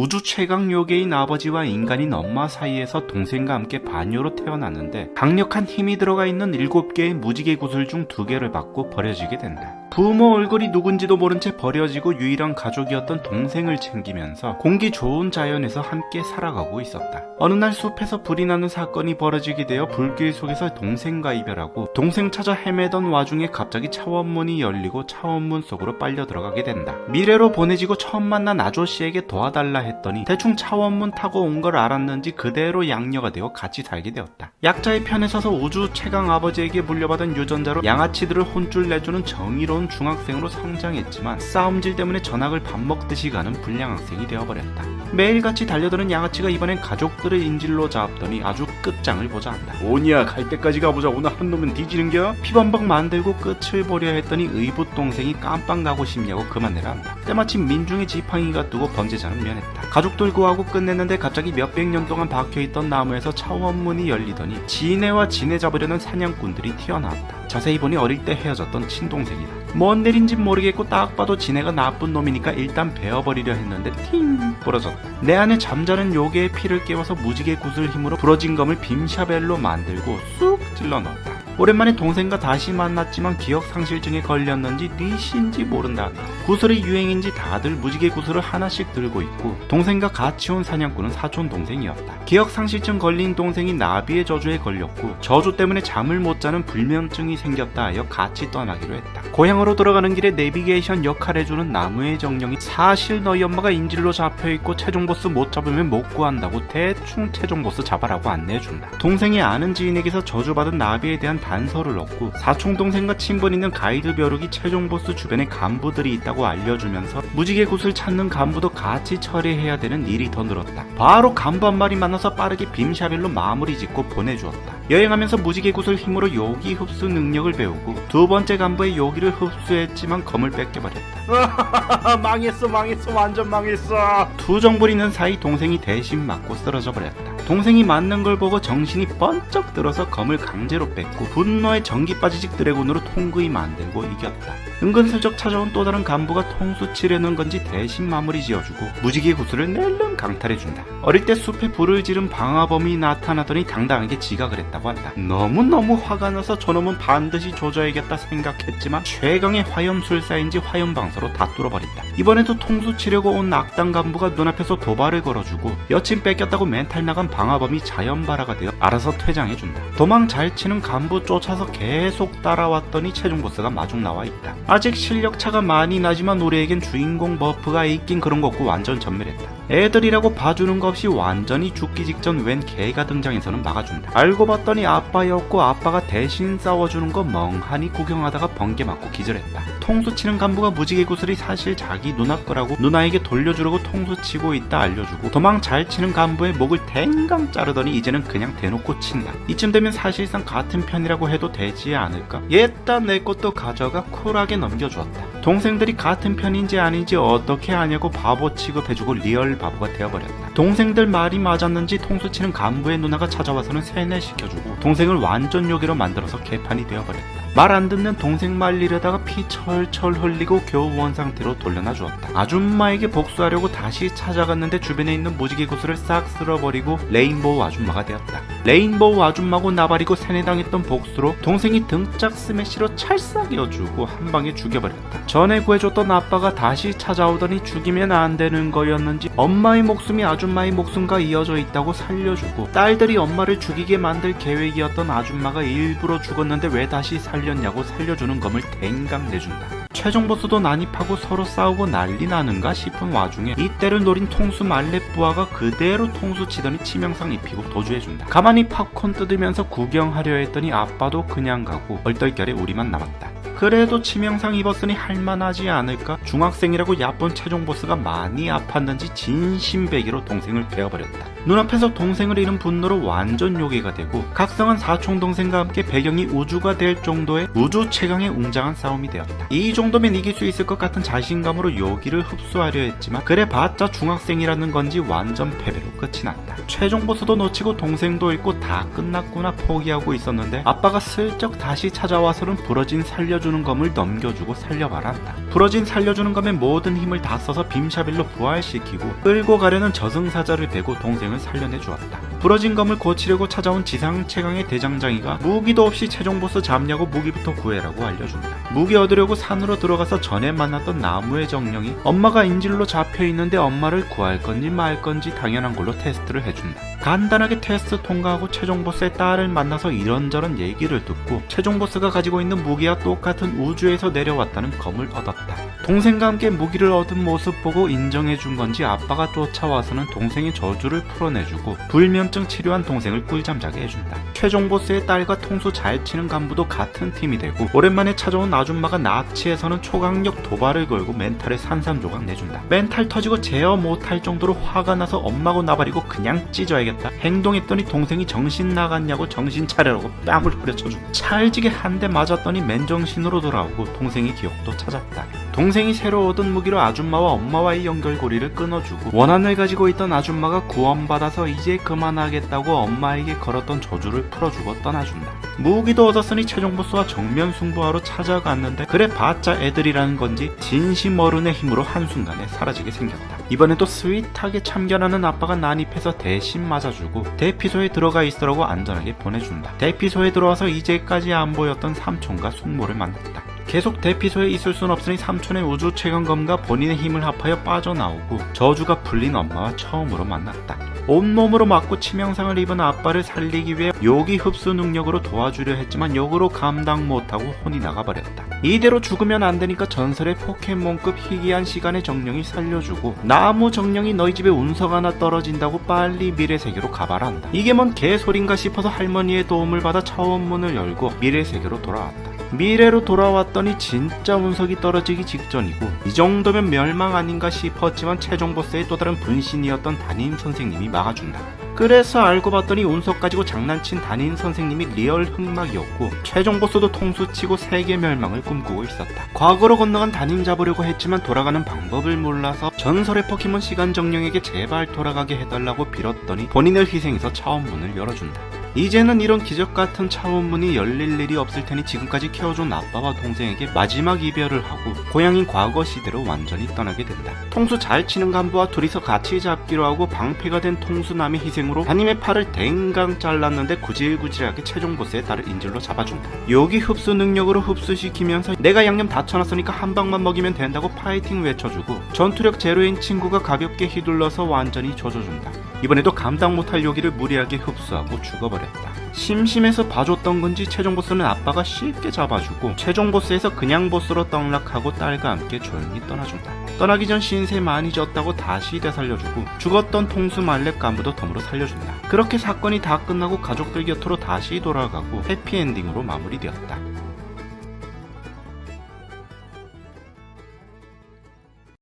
우주 최강 요괴인 아버지와 인간인 엄마 사이에서 동생과 함께 반요로 태어났는데 강력한 힘이 들어가 있는 7개의 무지개 구슬 중 2개를 받고 버려지게 된다. 부모 얼굴이 누군지도 모른 채 버려지고 유일한 가족이었던 동생을 챙기면서 공기 좋은 자연에서 함께 살아가고 있었다. 어느 날 숲에서 불이 나는 사건이 벌어지게 되어 불길 속에서 동생과 이별하고 동생 찾아 헤매던 와중에 갑자기 차원문이 열리고 차원문 속으로 빨려 들어가게 된다. 미래로 보내지고 처음 만난 아저씨에게 도와달라 했더니 대충 차원문 타고 온 걸 알았는지 그대로 양녀가 되어 같이 살게 되었다. 약자의 편에 서서 우주 최강 아버지에게 물려받은 유전자로 양아치들을 혼쭐 내주는 정의로운 중학생으로 성장했지만 싸움질 때문에 전학을 밥 먹듯이 가는 불량 학생이 되어버렸다. 매일같이 달려드는 양아치가 이번엔 가족들을 인질로 잡더니 아주 끝장을 보자 한다. 오니야 갈 때까지 가보자 오늘 한 놈은 뒤지는겨? 피범벅 만들고 끝을 보려 했더니 의붓 동생이 깜빵 가고 싶냐고 그만내라 한다. 때마침 민중의 지팡이가 뜨고 범죄자는 면했다. 가족들 구하고 끝냈는데 갑자기 몇백 년 동안 박혀있던 나무에서 차원문이 열리더니 지네와 지네 잡으려는 사냥꾼들이 튀어나왔다. 자세히 보니 어릴 때 헤어졌던 친동생이다. 뭔 일인지 모르겠고 딱 봐도 지네가 나쁜 놈이니까 일단 베어버리려 했는데 팅 부러졌다. 내 안에 잠자는 요괴의 피를 깨워서 무지개 구슬 힘으로 부러진 검을 빔샤벨로 만들고 쑥 찔러 넣었다. 오랜만에 동생과 다시 만났지만 기억 상실증에 걸렸는지 뉘신지 모른다. 구슬이 유행인지 다들 무지개 구슬을 하나씩 들고 있고 동생과 같이 온 사냥꾼은 사촌 동생이었다. 기억 상실증 걸린 동생이 나비의 저주에 걸렸고 저주 때문에 잠을 못 자는 불면증이 생겼다 하여 같이 떠나기로 했다. 고향으로 돌아가는 길에 내비게이션 역할해주는 나무의 정령이 사실 너희 엄마가 인질로 잡혀있고 최종 보스 못 잡으면 못 구한다고 대충 최종 보스 잡아라고 안내해준다. 동생이 아는 지인에게서 저주받은 나비에 대한 단서를 얻고 사촌 동생과 친분 있는 가이드 벼룩이 최종 보스 주변에 간부들이 있다고 알려주면서 무지개 굿을 찾는 간부도 같이 처리해야 되는 일이 더 늘었다. 바로 간부 한 마리 만나서 빠르게 빔샤벨로 마무리 짓고 보내주었다. 여행하면서 무지개 굿을 힘으로 요기 흡수 능력을 배우고 두 번째 간부의 요기를 흡수했지만 검을 뺏겨버렸다. 망했어 망했어 완전 망했어. 투정 부리는 사이 동생이 대신 맞고 쓰러져 버렸다. 동생이 맞는 걸 보고 정신이 번쩍 들어서 검을 강제로 뺏고 분노의 전기 빠지직 드래곤으로 통구이 만들고 이겼다. 은근슬쩍 찾아온 또 다른 간부가 통수 치려는 건지 대신 마무리 지어주고 무지개 구슬을 낼름 강탈해준다. 어릴 때 숲에 불을 지른 방화범이 나타나더니 당당하게 지각을 했다고 한다. 너무너무 화가 나서 저놈은 반드시 조져야겠다 생각했지만 최강의 화염술사인지 화염방사로 다 뚫어버린다. 이번에도 통수 치려고 온 악당 간부가 눈앞에서 도발을 걸어주고 여친 뺏겼다고 멘탈 나간 방화범이 자연발화가 되어 알아서 퇴장해준다. 도망 잘 치는 간부 쫓아서 계속 따라왔더니 최종 보스가 마중 나와 있다. 아직 실력 차가 많이 나지만 우리에겐 주인공 버프가 있긴 그런 거 없고 완전 전멸했다. 애들이 라고 봐주는 거 없이 완전히 죽기 직전 웬 개가 등장해서는 막아준다. 알고 봤더니 아빠였고 아빠가 대신 싸워주는 거 멍하니 구경하다가 번개 맞고 기절했다. 통수 치는 간부가 무지개 구슬이 사실 자기 누나 거라고 누나에게 돌려주려고 통수 치고 있다 알려주고 도망 잘 치는 간부의 목을 댕강 자르더니 이제는 그냥 대놓고 친다. 이쯤 되면 사실상 같은 편이라고 해도 되지 않을까? 얘따 내 것도 가져가 쿨하게 넘겨주었다. 동생들이 같은 편인지 아닌지 어떻게 아냐고 바보 취급해주고 리얼 바보가 되어버렸다. 동생들 말이 맞았는지 통수치는 간부의 누나가 찾아와서는 세뇌시켜주고 동생을 완전 요괴로 만들어서 개판이 되어버렸다. 말 안 듣는 동생 말리려다가 피 철철 흘리고 겨우 원 상태로 돌려놔 주었다. 아줌마에게 복수하려고 다시 찾아갔는데 주변에 있는 무지개 구슬을 싹 쓸어버리고 레인보우 아줌마가 되었다. 레인보우 아줌마고 나발이고 세뇌당했던 복수로 동생이 등짝 스매시로 찰싹이어주고 한 방에 죽여버렸다. 전에 구해줬던 아빠가 다시 찾아오더니 죽이면 안 되는 거였는지 엄마의 목숨이 아 줌마의 목숨과 이어져 있다고 살려주고 딸들이 엄마를 죽이게 만들 계획이었던 아줌마가 일부러 죽었는데 왜 다시 살렸냐고 살려주는 검을 댕강 내준다. 최종 보스도 난입하고 서로 싸우고 난리 나는가 싶은 와중에 이때를 노린 통수 말레부아가 그대로 통수 치더니 치명상 입히고 도주해준다. 가만히 팝콘 뜯으면서 구경하려 했더니 아빠도 그냥 가고 얼떨결에 우리만 남았다. 그래도 치명상 입었으니 할만하지 않을까? 중학생이라고 야쁜 최종 보스가 많이 아팠는지 진심배기로 동생을 베어버렸다. 눈앞에서 동생을 잃은 분노로 완전 요괴가 되고 각성한 사촌 동생과 함께 배경이 우주가 될 정도의 우주 최강의 웅장한 싸움이 되었다. 이 정도면 이길 수 있을 것 같은 자신감으로 요기를 흡수하려 했지만 그래봤자 중학생이라는 건지 완전 패배로 끝이 났다. 최종 보스도 놓치고 동생도 잃고 다 끝났구나 포기하고 있었는데 아빠가 슬쩍 다시 찾아와서는 부러진 살려주 는 검을 넘겨주고 살려봐라 한다. 부러진 살려주는 검에 모든 힘을 다 써서 빔샤빌로 부활시키고 끌고 가려는 저승사자를 베고 동생을 살려내 주었다. 부러진 검을 고치려고 찾아온 지상 최강의 대장장이가 무기도 없이 최종 보스 잡냐고 무기부터 구해라고 알려준다. 무기 얻으려고 산으로 들어가서 전에 만났던 나무의 정령이 엄마가 인질로 잡혀 있는데 엄마를 구할 건지 말 건지 당연한 걸로 테스트를 해준다. 간단하게 테스트 통과하고 최종 보스의 딸을 만나서 이런저런 얘기를 듣고 최종 보스가 가지고 있는 무기와 똑같 은 우주에서 내려왔다는 검을 얻었다. 동생과 함께 무기를 얻은 모습 보고 인정해준 건지 아빠가 쫓아와서는 동생의 저주를 풀어내주고 불면증 치료한 동생을 꿀잠 자게 해준다. 최종 보스의 딸과 통수 잘 치는 간부도 같은 팀이 되고 오랜만에 찾아온 아줌마가 납치해서는 초강력 도발을 걸고 멘탈에 산산조각 내준다. 멘탈 터지고 제어 못할 정도로 화가 나서 엄마고 나발이고 그냥 찢어야겠다. 행동했더니 동생이 정신 나갔냐고 정신 차려라고 뺨을 후려쳐주고 찰지게 한 대 맞았더니 맨정신으로 돌아오고 동생의 기억도 찾았다. 동생이 새로 얻은 무기로 아줌마와 엄마와의 연결고리를 끊어주고 원한을 가지고 있던 아줌마가 구원받아서 이제 그만하겠다고 엄마에게 걸었던 저주를 풀어주고 떠나준다. 무기도 얻었으니 최종 보스와 정면 승부하러 찾아갔는데 그래 봤자 애들이라는 건지 진심 어른의 힘으로 한순간에 사라지게 생겼다. 이번에도 스윗하게 참견하는 아빠가 난입해서 대신 맞아주고 대피소에 들어가 있으라고 안전하게 보내준다. 대피소에 들어와서 이제까지 안 보였던 삼촌과 숙모를 만났다. 계속 대피소에 있을 순 없으니 삼촌의 우주 최강검과 본인의 힘을 합하여 빠져나오고 저주가 풀린 엄마와 처음으로 만났다. 온몸으로 맞고 치명상을 입은 아빠를 살리기 위해 요기 흡수 능력으로 도와주려 했지만 역으로 감당 못하고 혼이 나가버렸다. 이대로 죽으면 안 되니까 전설의 포켓몬급 희귀한 시간의 정령이 살려주고 나무 정령이 너희 집에 운석 하나 떨어진다고 빨리 미래 세계로 가봐란다. 이게 뭔 개소린가 싶어서 할머니의 도움을 받아 차원문을 열고 미래 세계로 돌아왔다. 미래로 돌아왔더니 진짜 운석이 떨어지기 직전이고 이 정도면 멸망 아닌가 싶었지만 최종 보스의 또 다른 분신이었던 담임 선생님이 막아준다. 그래서 알고 봤더니 운석 가지고 장난친 담임 선생님이 리얼 흑막이었고 최종 보스도 통수치고 세계 멸망을 꿈꾸고 있었다. 과거로 건너간 담임 잡으려고 했지만 돌아가는 방법을 몰라서 전설의 포켓몬 시간 정령에게 제발 돌아가게 해달라고 빌었더니 본인을 희생해서 차원 문을 열어준다. 이제는 이런 기적 같은 차원문이 열릴 일이 없을 테니 지금까지 키워준 아빠와 동생에게 마지막 이별을 하고 고향인 과거 시대로 완전히 떠나게 된다. 통수 잘 치는 간부와 둘이서 같이 잡기로 하고 방패가 된 통수남의 희생으로 담임의 팔을 댕강 잘랐는데 구질구질하게 최종 보스의 딸을 인질로 잡아준다. 여기 흡수 능력으로 흡수시키면서 내가 양념 다 쳐놨으니까 한 방만 먹이면 된다고 파이팅 외쳐주고 전투력 제로인 친구가 가볍게 휘둘러서 완전히 조져준다. 이번에도 감당 못할 요기를 무리하게 흡수하고 죽어버 렸다. 심심해서 봐줬던 건지 최종 보스는 아빠가 쉽게 잡아주고 최종 보스에서 그냥 보스로 떡락하고 딸과 함께 조용히 떠나준다. 떠나기 전 신세 많이 졌다고 다시 되살려주고 죽었던 통수 말렙 간부도 덤으로 살려준다. 그렇게 사건이 다 끝나고 가족들 곁으로 다시 돌아가고 해피엔딩으로 마무리되었다.